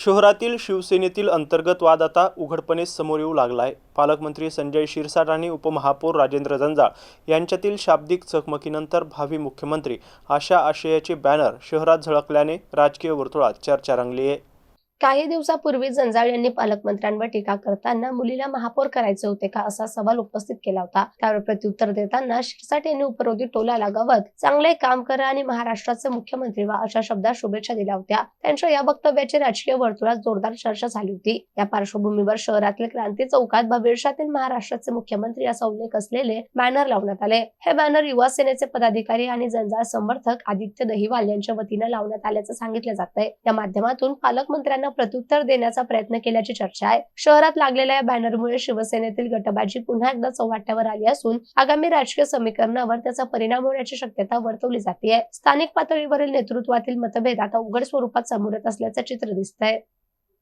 शहरातील शिवसेनेतील अंतर्गत वाद आता उघडपणे समोर येऊ लागला आहे पालकमंत्री संजय शिरसाट आणि उपमहापौर राजेंद्र जंजाळ यांच्यातील शाब्दिक चकमकीनंतर भावी मुख्यमंत्री अशा आशयाचे बॅनर शहरात झळकल्याने राजकीय वर्तुळात चर्चा रंगली आहे. काही दिवसापूर्वी जंजाळ यांनी पालकमंत्र्यांवर टीका करताना मुलीला महापौर करायचे होते का असा सवाल उपस्थित केला होता. त्यावर प्रत्युत्तर देताना शिरसाट यांनी उपरोधी टोला गवत चांगले काम करा आणि महाराष्ट्राचे मुख्यमंत्री व्हा अशा शब्दात शुभेच्छा दिल्या होत्या. त्यांच्या या वक्तव्याची राजकीय वर्तुळात जोरदार चर्चा झाली होती. या पार्श्वभूमीवर शहरातील क्रांती चौकात भविष्यातील महाराष्ट्राचे मुख्यमंत्री असा उल्लेख असलेले बॅनर लावण्यात आले. हे बॅनर युवा सेनेचे पदाधिकारी आणि जंजाळ समर्थक आदित्य दहिवाल यांच्या वतीनं लावण्यात आल्याचं सांगितलं जात आहे या माध्यमातून पालकमंत्र्यांना प्रत्युत्तर देण्याचा प्रयत्न केल्याची चर्चा आहे. शहरात लागलेल्या या बॅनरमुळे शिवसेनेतील गटबाजी पुन्हा एकदा चव्हाट्यावर आली असून आगामी राजकीय समीकरणावर त्याचा परिणाम होण्याची शक्यता वर्तवली जाते. स्थानिक पातळीवरील नेतृत्वातील मतभेद आता उघड स्वरूपात समोर येत असल्याचं चित्र दिसत आहे